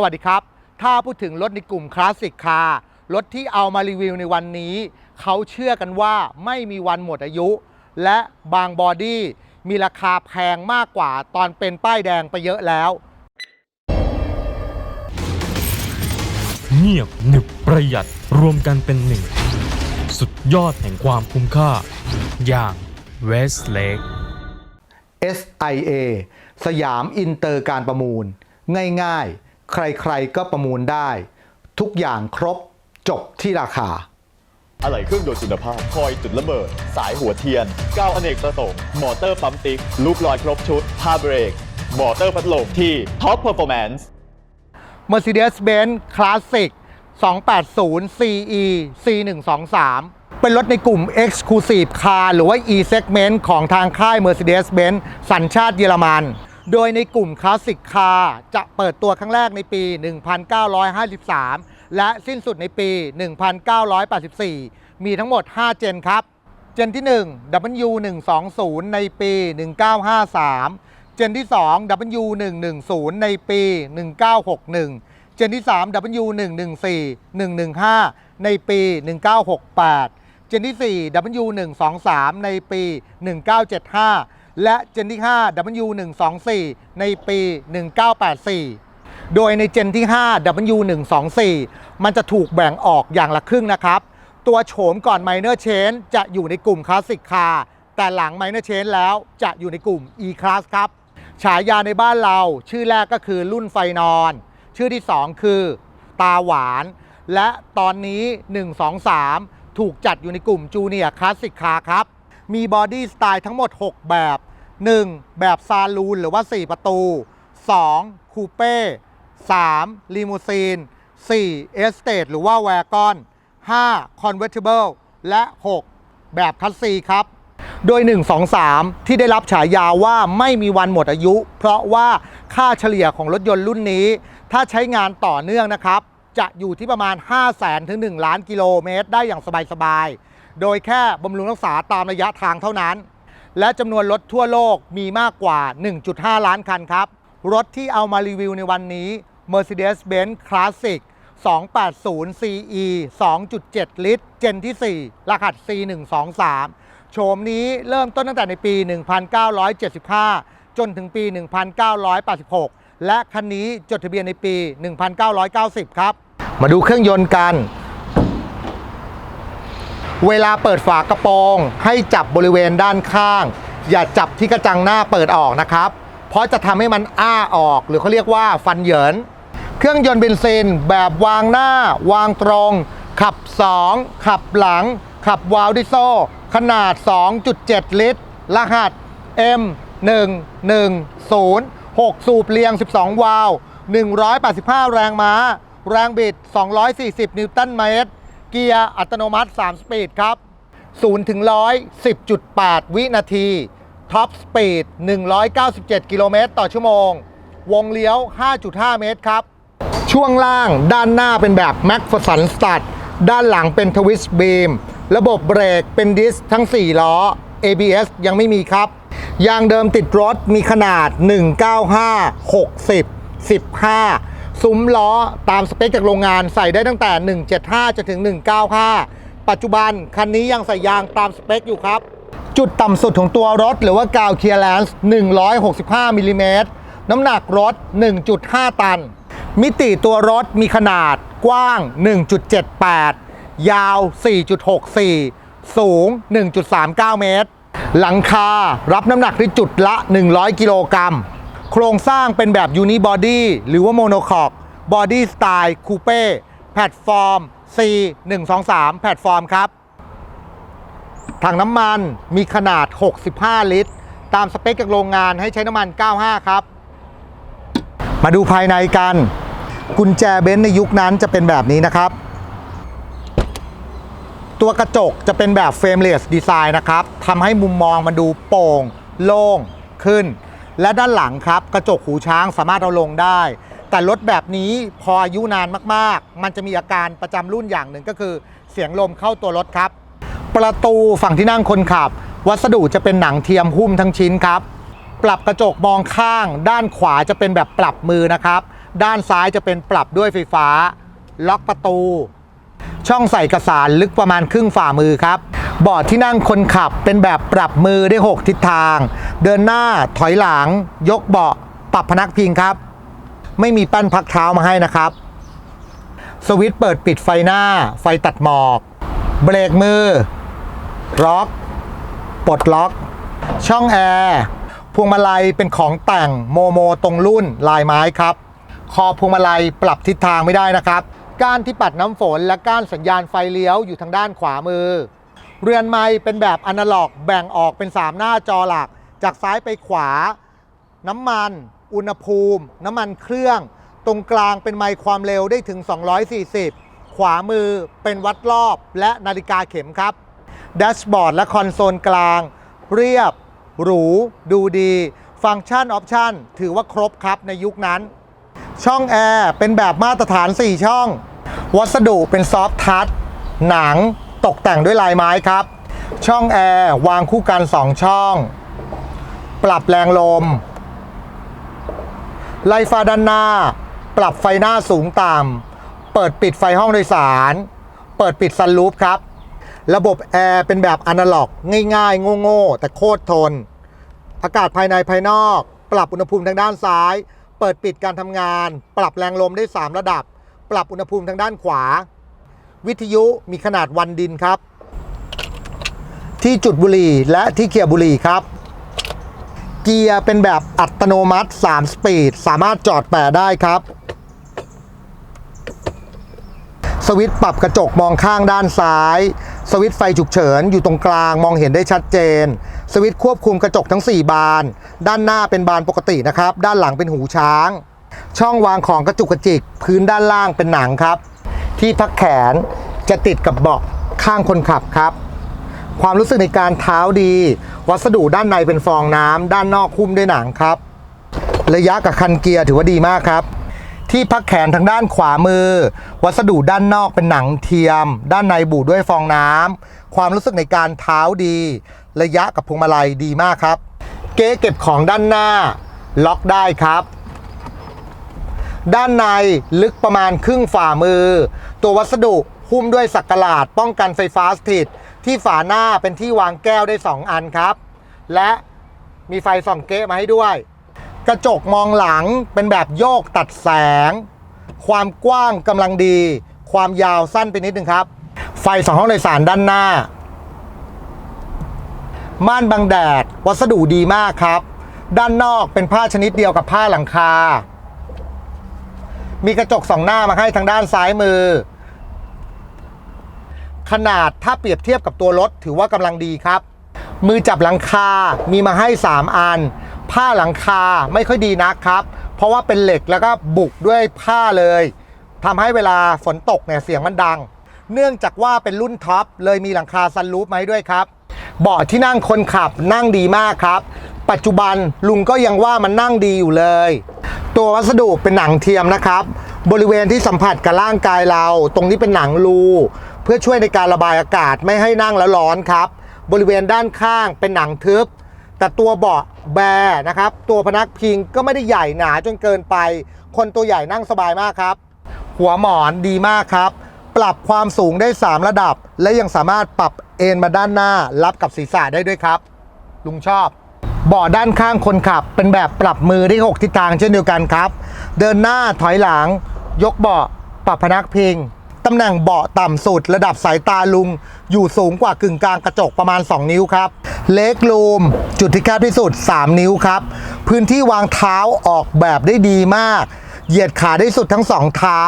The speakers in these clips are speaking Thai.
สวัสดีครับ ถ้าพูดถึงรถในกลุ่มคลาสสิกคาร์รถที่เอามารีวิวในวันนี้ เขาเชื่อกันว่าไม่มีวันหมดอายุ และบางบอดี้มีราคาแพงมากกว่าตอนเป็นป้ายแดงไปเยอะแล้ว เงียบหนึบประหยัดรวมกันเป็นหนึ่ง สุดยอดแห่งความคุ้มค่า อย่าง Westlake SIA สยามอินเตอร์การประมูล ง่ายๆ ใครๆก็ประมูลได้ ทุกอย่างครบจบที่ราคา อะไหล่เครื่องยนต์คุณภาพ คอยจุดระเบิด สายหัวเทียนก้าวอเนกประสงค์ มอเตอร์ปั๊มติ๊ก ลูกลอยครบชุดผ้าเบรก มอเตอร์พัดลมที่ Top Performance Mercedes-Benz Classic 280 CE C123 เป็นรถในกลุ่ม Exclusive Car หรือว่า E-Segment ของทางค่าย Mercedes-Benz สัญชาติเยอรมัน โดยในกลุ่ม Classic Car จะเปิดตัวครั้งแรกในปี 1953 และสิ้นสุดในปี 1984 มีทั้งหมด 5 เจนครับ เจนที่ 1 W120 ในปี 1953 เจนที่ 2 W110 ในปี 1961 เจนที่ 3 W114 115 ในปี 1968 เจนที่ 4 W123 ในปี 1975 และเจนที่ 5 W124 ในปี 1984 โดยในเจนที่ 5 W124 มันจะถูกแบ่งออกอย่างละครึ่งนะครับ ตัวโฉมก่อน Minor Change จะอยู่ในกลุ่มคลาสสิกคาร์แต่หลัง Minor Change แล้วจะอยู่ในกลุ่ม E-Class ครับ ฉายาในบ้านเราชื่อแรกก็คือรุ่นไฟนอน ชื่อที่ 2 คือตาหวาน และตอนนี้ 1 2 3 ถูกจัดอยู่ในกลุ่มจูเนียร์คลาสสิกคาร์ครับ มีบอดี้สไตล์ทั้งหมด 6 แบบ 1. แบบซาลูนหรือว่า 4 ประตู 2. คูเป้ 3. ลีมูซีน 4. เอสเตทหรือว่าแวร์กอน 5. Convertible และ 6. แบบคัสซีครับ โดย 1 2 3 ที่ได้รับฉายาว่าไม่มีวันหมดอายุ เพราะว่าค่าเฉลี่ยของรถยนต์รุ่นนี้ ถ้าใช้งานต่อเนื่องนะครับ จะอยู่ที่ประมาณ 5 0 0แสนถึง 1 ล้านกิโลเมตร ได้อย่างสบายๆ โดยแค่บำรุงรักษาตามระยะทางเท่านั้น และจำนวนรถทั่วโลกมีมากกว่า 1.5 ล้านคันครับ รถที่เอามารีวิวในวันนี้ Mercedes-Benz Classic 280 CE 2.7 ลิตร เจนที่ 4 รหัส C123 โฉมนี้เริ่มต้นตั้งแต่ในปี 1975 จนถึงปี 1986 และคันนี้จดทะเบียนในปี 1990 ครับ มาดูเครื่องยนต์กัน เวลาเปิดฝากระโปรง ให้จับบริเวณด้านข้าง อย่าจับที่กระจังหน้าเปิดออกนะครับ เพราะจะทำให้มันอ้าออกหรือเขาเรียกว่าฟันเหยิน เครื่องยนต์เบนซินแบบวางหน้า วางตรง ขับ 2 ขับหลัง ขับวาล์วดิโซ ขนาด 2.7 ลิตร รหัส M 1 1 0 6 สูบเรียง 12 วาล์ว185 แรงม้า แรงบิด 240 นิวตันเมตร เกียร์อัตโนมัติ 3 สปีดครับ 0 ถึง 100 10.8 วินาทีท็อปสปีด197 กิโลเมตรต่อชั่วโมง วงเลี้ยว 5.5 เมตรครับ ช่วงล่างด้านหน้าเป็นแบบ m a c p h e r s o n Stud ด้านหลังเป็น Twist Beam ระบบเบรกเป็นดิสทั้ง 4 ล้อ ABS ยังไม่มีครับ ยางเดิมติดรถมีขนาด 195 60 15 ซุ้มล้อตามสเปคจากโรงงานใส่ได้ตั้งแต่ 175จนถึง 195 ปัจจุบันคันนี้ยังใส่ยางตามสเปคอยู่ครับ จุดต่ำสุดของตัวรถ หรือว่ากาวเคลียร์แลนซ์165มิลลิเมตรน้ำหนักรถ 1.5 ตัน มิติตัวรถมีขนาดกว้าง 1.78 ยาว 4.64 สูง 1.39 เมตร หลังคารับน้ำหนักที่จุดละ 100 กิโลกรัม โครงสร้างเป็นแบบยูนิบอดี้หรือว่าโมโนคอกบอดี้สไตล์คูเป้แพลตฟอร์ม C 123แพลตฟอร์มครับถังน้ำมันมีขนาด 65 ลิตร ตามสเปคจากโรงงานให้ใช้น้ำมัน 95 ครับ มาดูภายในกัน กุญแจเบนซ์ในยุคนั้นจะเป็นแบบนี้นะครับ ตัวกระจกจะเป็นแบบเฟรมเลสดีไซน์นะครับทำให้มุมมองมันดูโปร่ง โล่งขึ้น และด้านหลังครับกระจกหูช้างสามารถเอาลงได้ แต่รถแบบนี้พออายุนานมากๆ มันจะมีอาการประจำรุ่นอย่างหนึ่งก็คือ เสียงลมเข้าตัวรถครับ ประตูฝั่งที่นั่งคนขับ วัสดุจะเป็นหนังเทียมหุ้มทั้งชิ้นครับ ปรับกระจกมองข้าง ด้านขวาจะเป็นแบบปรับมือนะครับ ด้านซ้ายจะเป็นปรับด้วยไฟฟ้า ล็อกประตู ช่องใส่เอกสารลึกประมาณครึ่งฝ่ามือครับ เบาะที่นั่งคนขับเป็นแบบปรับมือได้ 6 ทิศทาง เดินหน้าถอยหลัง ยกเบาะปรับพนักพิงครับ ไม่มีปั้นพักเท้ามาให้นะครับ สวิตช์เปิดปิดไฟหน้า ไฟตัดหมอก เบรกมือ ล็อก ปลดล็อก ช่องแอร์พวงมาลัยเป็นของแต่งโมโมตรงรุ่นลายไม้ครับ คอพวงมาลัยปรับทิศทางไม่ได้นะครับ ก้านที่ปัดน้ำฝนและก้านสัญญาณไฟเลี้ยวอยู่ทางด้านขวามือ เรือนไม้เป็นแบบอนาล็อกแบ่งออกเป็น 3 หน้าจอหลัก จากซ้ายไปขวา น้ำมัน อุณหภูมิ น้ำมันเครื่อง ตรงกลางเป็นไมค์ความเร็วได้ถึง 240 ขวามือเป็นวัดรอบและนาฬิกาเข็มครับแดชบอร์ดและคอนโซลกลาง เรียบ หรู ดูดี ฟังก์ชันออปชันถือว่าครบครับในยุคนั้น ช่องแอร์เป็นแบบมาตรฐาน 4 ช่อง วัสดุเป็นซอฟทัชหนังตกแต่งด้วยลายไม้ครับ ช่องแอร์วางคู่กัน 2 ช่อง ปรับแรงลม ไลฟ้าด้านหน้า ปรับไฟหน้าสูงต่ำ เปิดปิดไฟห้องโดยสาร เปิดปิดซันรูฟครับ ระบบแอร์เป็นแบบอนาล็อก ง่ายๆ โง่ๆ แต่โคตรทน อากาศภายในภายนอก ปรับอุณหภูมิทางด้านซ้าย เปิดปิดการทำงาน ปรับแรงลมได้ 3 ระดับ ปรับอุณหภูมิทางด้านขวา วิทยุมีขนาดวันดินครับ ที่จุดบุหรี่และที่เกียบุหรี่ครับ เกียร์เป็นแบบอัตโนมัติ 3 สปีด สามารถจอดแปะได้ครับ สวิตช์ปรับกระจกมองข้างด้านซ้าย สวิตช์ไฟฉุกเฉินอยู่ตรงกลางมองเห็นได้ชัดเจน สวิตช์ควบคุมกระจกทั้ง 4 บาน ด้านหน้าเป็นบานปกตินะครับ ด้านหลังเป็นหูช้าง ช่องวางของกระจุกกระจิกพื้นด้านล่างเป็นหนังครับ ที่พักแขนจะติดกับเบาะข้างคนขับครับ ความรู้สึกในการเท้าดี วัสดุด้านในเป็นฟองน้ำด้านนอกคุ้มด้วยหนังครับ ระยะกับคันเกียร์ถือว่าดีมากครับ ที่พักแขนทางด้านขวามือ วัสดุด้านนอกเป็นหนังเทียม ด้านในบูด้วยฟองน้ำความรู้สึกในการเท้าดี ระยะกับพวงมาลัยดีมากครับ เก๊เก็บของด้านหน้า ล็อกได้ครับ ด้านในลึกประมาณครึ่งฝ่ามือ ตัววัสดุหุ้มด้วยสักกะหลาดป้องกันไฟฟ้าสถิต ที่ฝาหน้าเป็นที่วางแก้วได้ 2 อันครับ และมีไฟส่องเก๊มาให้ด้วย กระจกมองหลังเป็นแบบโยกตัดแสง ความกว้างกำลังดี ความยาวสั้นไปนิดนึงครับ ไฟสองห้องโดยสารด้านหน้า ม่านบังแดด วัสดุดีมากครับ ด้านนอกเป็นผ้าชนิดเดียวกับผ้าหลังคา มีกระจกสองหน้ามาให้ทางด้านซ้ายมือ ขนาดถ้าเปรียบเทียบกับตัวรถถือว่ากำลังดีครับ มือจับหลังคา มีมาให้ 3 อัน ผ้าหลังคาไม่ค่อยดีนักครับ เพราะว่าเป็นเหล็กแล้วก็บุกด้วยผ้าเลยทำให้เวลาฝนตกเนี่ยเสียงมันดัง เนื่องจากว่าเป็นรุ่นท็อปเลยมีหลังคาซันรูฟมาให้ด้วยครับเบาะที่นั่งคนขับนั่งดีมากครับ ปัจจุบันลุงก็ยังว่ามันนั่งดีอยู่เลย ตัววัสดุเป็นหนังเทียมนะครับ บริเวณที่สัมผัสกับร่างกายเรา ตรงนี้เป็นหนังรูเพื่อช่วยในการระบายอากาศไม่ให้นั่งแล้วร้อนครับ บริเวณด้านข้างเป็นหนังทึบ แต่ตัวเบาะแบนะครับ ตัวพนักพิงก็ไม่ได้ใหญ่หนาจนเกินไป คนตัวใหญ่นั่งสบายมากครับ หัวหมอนดีมากครับ ปรับความสูงได้ 3 ระดับ และยังสามารถปรับเอนมาด้านหน้ารับกับศีรษะได้ด้วยครับ ลุงชอบ เบาะด้านข้างคนขับ เป็นแบบปรับมือได้6ทิศทางเช่นเดียวกันครับ เดินหน้าถอยหลัง ยกเบาะปรับพนักพิงตำแหน่งเบาะต่ำสุด ระดับสายตาลุง อยู่สูงกว่ากึ่งกลางกระจกประมาณ 2 นิ้วครับ เล็กลูม จุดที่แคบที่สุด 3 นิ้วครับ พื้นที่วางเท้าออกแบบได้ดีมาก เหยียดขาได้สุดทั้งสองเท้า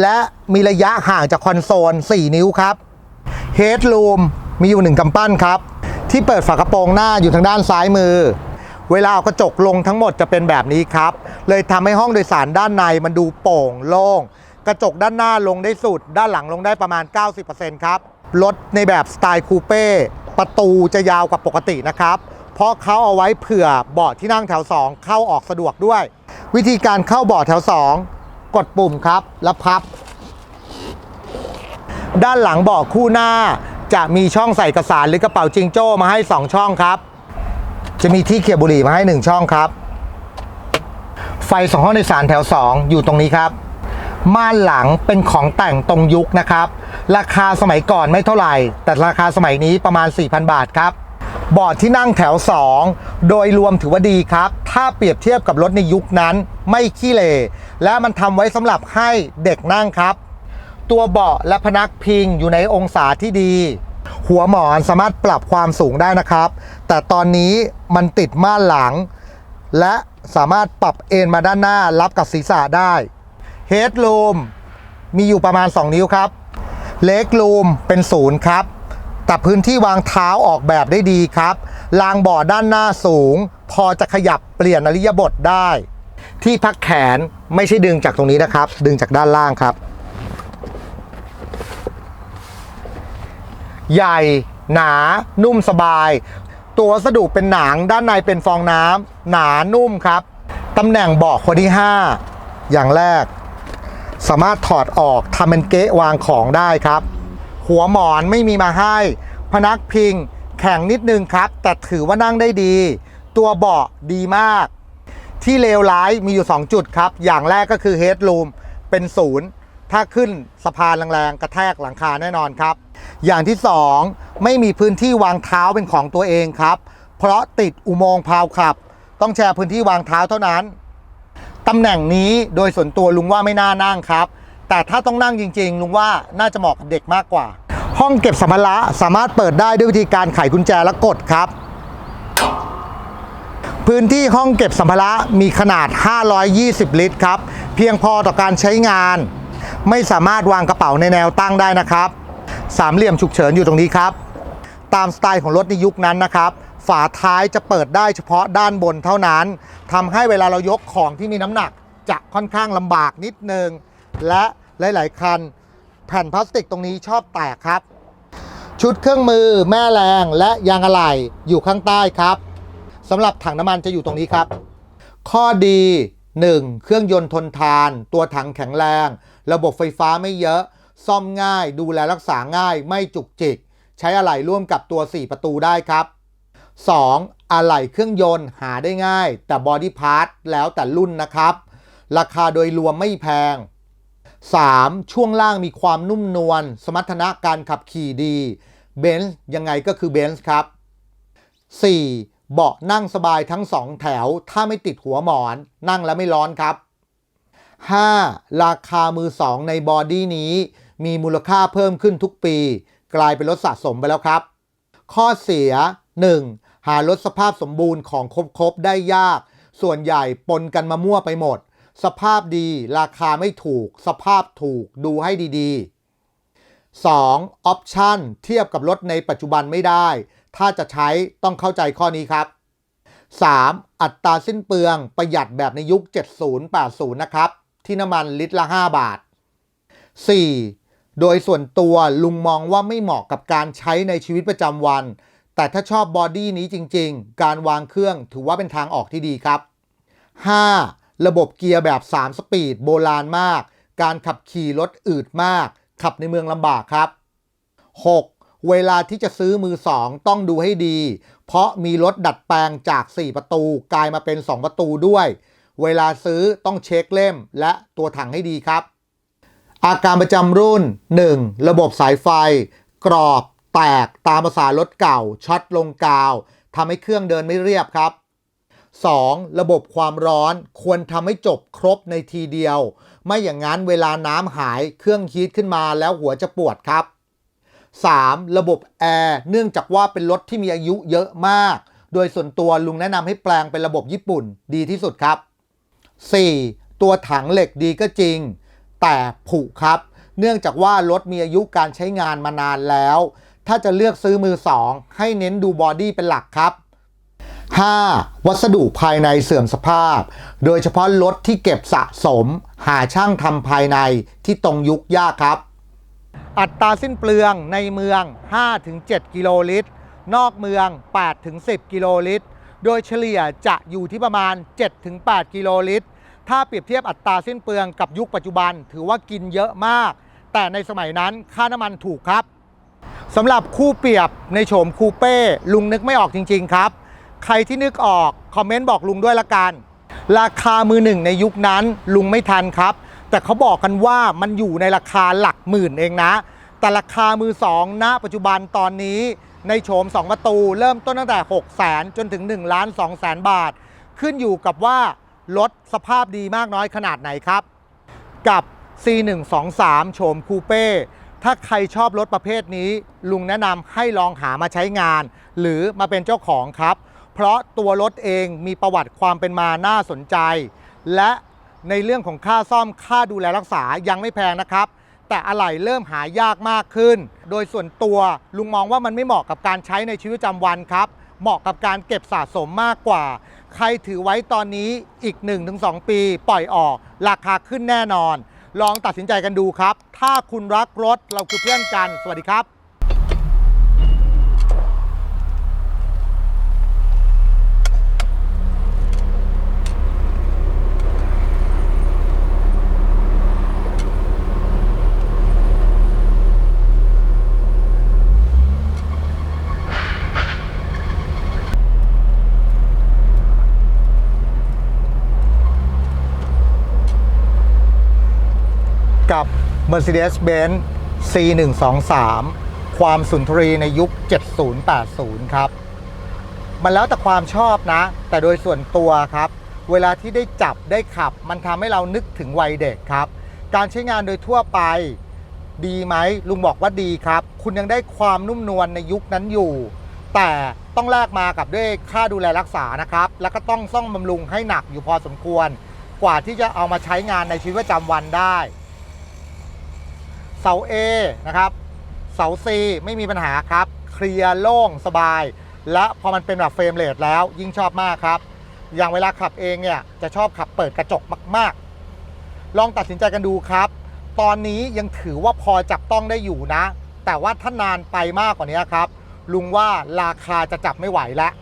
และมีระยะห่างจากคอนโซล 4 นิ้วครับเฮดลูมมีอยู่หนึ่งกำปั้นครับ ที่เปิดฝากระโปรงหน้าอยู่ทางด้านซ้ายมือ เวลาเอากระจกลงทั้งหมดจะเป็นแบบนี้ครับ เลยทำให้ห้องโดยสารด้านในมันดูโปร่งโล่ง กระจกด้านหน้าลงได้สุด ด้านหลังลงได้ประมาณ 90%ครับ รถในแบบสไตล์คูเป้ ประตูจะยาวกว่าปกตินะครับ เพราะเขาเอาไว้เผื่อเบาะที่นั่งแถว 2 เข้าออกสะดวกด้วย วิธีการเข้าเบาะแถว 2 กดปุ่มครับ แล้วพับ ด้านหลังเบาะคู่หน้า จะมีช่องใส่เอกสารหรือกระเป๋าจิงโจ้มาให้ 2 ช่องครับ จะมีที่เขียบบุหรี่มาให้ 1 ช่องครับ ไฟสองห้องโดยสารแถว 2 อยู่ตรงนี้ครับ ม่านหลังเป็นของแต่งตรงยุคนะครับ ราคาสมัยก่อนไม่เท่าไหร่ แต่ราคาสมัยนี้ประมาณ 4,000 บาทครับเบาะที่นั่งแถว 2 โดยรวมถือว่าดีครับ ถ้าเปรียบเทียบกับรถในยุคนั้นไม่ขี้เลและมันทำไว้สำหรับให้เด็กนั่งครับ ตัวเบาะและพนักพิงอยู่ในองศาที่ดี หัวหมอนสามารถปรับความสูงได้นะครับ แต่ตอนนี้มันติดม่านหลัง และสามารถปรับเอนมาด้านหน้ารับกับศีรษะได้เฮด o ูมมีอยู่ประมาณ 2 นิ้วครับเลก o ูมเป็นศูนย์ครับ แต่พื้นที่วางเท้าออกแบบได้ดีครับรางเบ่อด้านหน้าสูง พอจะขยับเปลี่ยนอริยบทได้ ที่พักแขนไม่ใช่ดึงจากตรงนี้นะครับ ดึงจากด้านล่างครับ ใหญ่ หนา นุ่มสบาย ตัววัสดุเป็นหนังด้านในเป็นฟองน้ำหนานุ่มครับตำแหน่งเบาะคนที่ 5 อย่างแรก สามารถถอดออกทำเป็นเก๊ะวางของได้ครับ หัวหมอนไม่มีมาให้ พนักพิงแข็งนิดนึงครับ แต่ถือว่านั่งได้ดี ตัวเบาะดีมาก ที่เลวร้ายมีอยู่ 2 จุดครับ อย่างแรกก็คือเฮด o ูมเป็นศูนย์ ถ้าขึ้นสะพานแรงๆกระแทกหลังคาแน่นอนครับ อย่างที่ 2 ไม่มีพื้นที่วางเท้าเป็นของตัวเองครับ เพราะติดอุโมงค์พาวขับ ต้องแชร์พื้นที่วางเท้าเท่านั้นตำแหน่งนี้โดยส่วนตัวลุงว่าไม่น่านั่งครับ แต่ถ้าต้องนั่งจริง ๆ ลุงว่าน่าจะเหมาะกับเด็กมากกว่า ห้องเก็บสัมภาระสามารถเปิดได้ด้วยวิธีการไขกุญแจและกดครับ พื้นที่ห้องเก็บสัมภาระมีขนาด 520 ลิตรครับ เพียงพอต่อการใช้งาน ไม่สามารถวางกระเป๋าในแนวตั้งได้นะครับ สามเหลี่ยมฉุกเฉินอยู่ตรงนี้ครับ ตามสไตล์ของรถในยุคนั้นนะครับ ฝาท้ายจะเปิดได้เฉพาะด้านบนเท่านั้นทำให้เวลาเรายกของที่มีน้ำหนักจะค่อนข้างลำบากนิดนึง และหลาย ๆ คัน แผ่นพลาสติกตรงนี้ชอบแตกครับ ชุดเครื่องมือแม่แรงและยางอะไหล่อยู่ข้างใต้ครับสำหรับถังน้ำมันจะอยู่ตรงนี้ครับ ข้อดี 1. เครื่องยนต์ทนทาน ตัวถังแข็งแรง ระบบไฟฟ้าไม่เยอะ ซ่อมง่าย ดูแลรักษาง่าย ไม่จุกจิก ใช้อะไหล่ร่วมกับตัว 4 ประตูได้ครับ 2. อะไหล่เครื่องยนต์หาได้ง่าย แต่บอดี้พาร์ทแล้วแต่รุ่นนะครับ ราคาโดยรวมไม่แพง 3. ช่วงล่างมีความนุ่มนวล สมรรถนะการขับขี่ดีเบนซ์ยังไงก็คือเบนซ์ครับ 4. เบาะนั่งสบายทั้ง 2 แถว ถ้าไม่ติดหัวหมอน นั่งแล้วไม่ร้อนครับ 5. ราคามือ 2 ในบอดี้นี้ มีมูลค่าเพิ่มขึ้นทุกปี กลายเป็นรถสะสมไปแล้วครับ ข้อเสีย 1. หารถสภาพสมบูรณ์ของครบๆได้ยาก ส่วนใหญ่ปนกันมามั่วไปหมด สภาพดีราคาไม่ถูก สภาพถูกดูให้ดีๆ 2. ออปชั่นเทียบกับรถในปัจจุบันไม่ได้ ถ้าจะใช้ต้องเข้าใจข้อนี้ครับ 3. อัตราสิ้นเปลืองประหยัดแบบในยุค 70-80 นะครับ ที่น้ำมันลิตรละ 5 บาท 4. โดยส่วนตัวลุงมองว่าไม่เหมาะกับการใช้ในชีวิตประจำวัน แต่ถ้าชอบบอดี้นี้จริง ๆ การวางเครื่องถือว่าเป็นทางออกที่ดีครับ 5. ระบบเกียร์แบบ 3 สปีดโบราณมาก การขับขี่รถอืดมาก ขับในเมืองลำบากครับ 6. เวลาที่จะซื้อมือ2ต้องดูให้ดี เพราะมีรถดัดแปลงจาก 4 ประตูกลายมาเป็น 2 ประตูด้วย เวลาซื้อต้องเช็คเล่มและตัวถังให้ดีครับ อาการประจำรุ่น 1. ระบบสายไฟ กรอบ แตกตามภาษารถเก่าช็อตลงกาวทำให้เครื่องเดินไม่เรียบครับ 2. ระบบความร้อนควรทำให้จบครบในทีเดียว ไม่อย่างนั้นเวลาน้ำหายเครื่องฮีทขึ้นมาแล้วหัวจะปวดครับ 3. ระบบแอร์เนื่องจากว่าเป็นรถที่มีอายุเยอะมาก โดยส่วนตัวลุงแนะนำให้แปลงเป็นระบบญี่ปุ่นดีที่สุดครับ 4. ตัวถังเหล็กดีก็จริง แต่ผุครับ เนื่องจากว่ารถมีอายุการใช้งานมานานแล้ว ถ้าจะเลือกซื้อมือ2ให้เน้นดูบอดี้เป็นหลักครับ 5. วัสดุภายในเสื่อมสภาพ โดยเฉพาะรถที่เก็บสะสม หาช่างทำภายในที่ตรงยุคยากครับ อัตราสิ้นเปลืองในเมือง 5-7 กิโลลิตร นอกเมือง 8-10 กิโลลิตร โดยเฉลี่ยจะอยู่ที่ประมาณ 7-8 กิโลลิตร ถ้าเปรียบเทียบอัตราสิ้นเปลืองกับยุคปัจจุบัน ถือว่ากินเยอะมาก แต่ในสมัยนั้นค่าน้ำมันถูกครับสำหรับคู่เปรียบในโฉมคูเป้ลุงนึกไม่ออกจริง ๆ ครับ ใครที่นึกออก คอมเมนต์บอกลุงด้วยละกัน ราคามือหนึ่งในยุคนั้นลุงไม่ทันครับ แต่เขาบอกกันว่ามันอยู่ในราคาหลักหมื่นเองนะ แต่ราคามือสองณปัจจุบันตอนนี้ ในโฉม 2 ประตู เริ่มต้นตั้งแต่ 6 0 0 0 0จนถึง1ล้าน2แสนบาท ขึ้นอยู่กับว่ารถสภาพดีมากน้อยขนาดไหนครับ กับ C123 โฉมคูเป้ถ้าใครชอบรถประเภทนี้ ลุงแนะนำให้ลองหามาใช้งาน หรือมาเป็นเจ้าของครับ เพราะตัวรถเองมีประวัติความเป็นมาน่าสนใจ และในเรื่องของค่าซ่อมค่าดูแลรักษายังไม่แพงนะครับ แต่อะไหล่เริ่มหายากมากขึ้น โดยส่วนตัวลุงมองว่ามันไม่เหมาะกับการใช้ในชีวิตประจำวันครับ เหมาะกับการเก็บสะสมมากกว่า ใครถือไว้ตอนนี้อีก 1-2 ปี ปล่อยออก ราคาขึ้นแน่นอน ลองตัดสินใจกันดูครับ ถ้าคุณรักรถเราคือเพื่อนกัน สวัสดีครับ กับ Mercedes-Benz C123 ความสุนทรีในยุค 70-80 ครับ มันแล้วแต่ความชอบนะ แต่โดยส่วนตัวครับ เวลาที่ได้จับได้ขับ มันทำให้เรานึกถึงวัยเด็กครับ การใช้งานโดยทั่วไปดีไหมลุงบอกว่าดีครับ คุณยังได้ความนุ่มนวลในยุคนั้นอยู่ แต่ต้องแลกมากับด้วยค่าดูแลรักษานะครับ แล้วก็ต้องซ่อมบำรุงให้หนักอยู่พอสมควร กว่าที่จะเอามาใช้งานในชีวิตประจำวันได้ เสา A นะครับ เสา C ไม่มีปัญหาครับ เคลียร์โล่งสบาย และพอมันเป็นแบบเฟรมเรทแล้วยิ่งชอบมากครับ อย่างเวลาขับเองเนี่ยจะชอบขับเปิดกระจกมากๆ ลองตัดสินใจกันดูครับ ตอนนี้ยังถือว่าพอจับต้องได้อยู่นะ แต่ว่าถ้านานไปมากกว่านี้ครับ ลุงว่าราคาจะจับไม่ไหวแล้ว